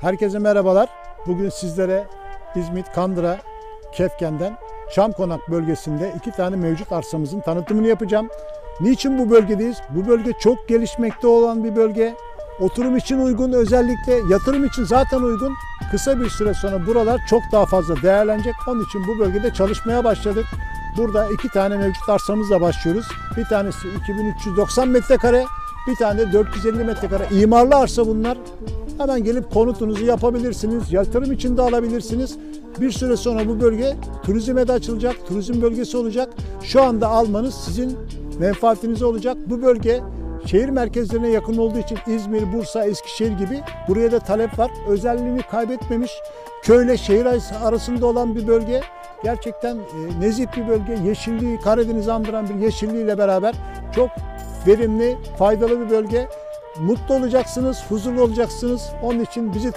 Herkese merhabalar. Bugün sizlere İzmit, Kandıra, Kefken'den Çamkonak bölgesinde iki tane mevcut arsamızın tanıtımını yapacağım. Niçin bu bölgedeyiz? Bu bölge çok gelişmekte olan bir bölge. Oturum için uygun özellikle yatırım için zaten uygun. Kısa bir süre sonra buralar çok daha fazla değerlenecek. Onun için bu bölgede çalışmaya başladık. Burada iki tane mevcut arsamızla başlıyoruz. Bir tanesi 2390 metrekare, bir tane de 450 metrekare imarlı arsa bunlar. Hemen gelip konutunuzu yapabilirsiniz. Yatırım için de alabilirsiniz. Bir süre sonra bu bölge turizme de açılacak. Turizm bölgesi olacak. Şu anda almanız sizin menfaatinize olacak. Bu bölge şehir merkezlerine yakın olduğu için İzmir, Bursa, Eskişehir gibi buraya da talep var. Özelliğini kaybetmemiş. Köyle şehir arasında olan bir bölge. Gerçekten e, nezih bir bölge. Yeşilliği, Karadeniz'i andıran bir yeşilliğiyle beraber çok verimli, faydalı bir bölge. Mutlu olacaksınız, huzurlu olacaksınız. Onun için bizi